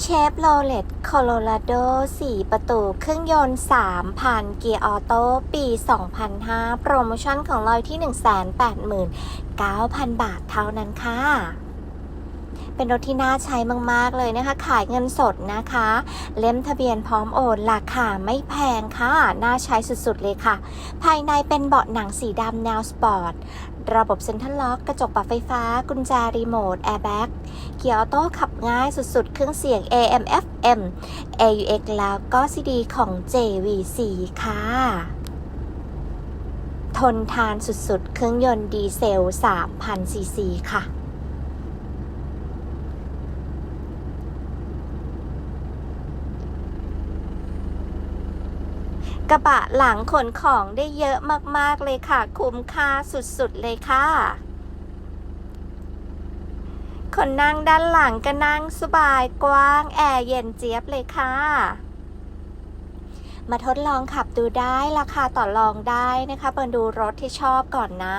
เชฟโรเลตโคโลราโด 4 ประตูเครื่องยนต์3,000เกียร์ออโต้ ปี 2005 โปรโมชั่นของเราที่ 189,000 บาทเท่านั้นค่ะ เป็นรถที่น่าใช้มาก ๆ เลยนะคะ ขายเงินสดนะคะ เล่มทะเบียนพร้อมโอนราคาไม่แพงค่ะ น่าใช้สุด ๆ เลยค่ะ ภายในเป็นเบาะหนังสีดำแนวสปอร์ต ระบบเซ็นทรัลล็อก กระจกปรับไฟฟ้า กุญแจรีโมท แอร์แบ็กเกียร์ออโต้ขับง่ายสุด ๆ เครื่องเสียง AM FM AUX แล้วก็ CD ของ JVC ค่ะทนทานสุดๆ เครื่องยนต์ดีเซล 3,000ซีซีค่ะ กระบะหลังขนของได้เยอะมากๆเลยค่ะ คุ้มค่าสุดๆเลยค่ะ คนนั่งด้านหลังก็นั่งสบายกว้างแอร์เย็นเจี๊ยบเลยค่ะ มาทดลองขับดูได้ราคาต่อรองได้นะคะเปิดดูรถที่ชอบก่อนนะ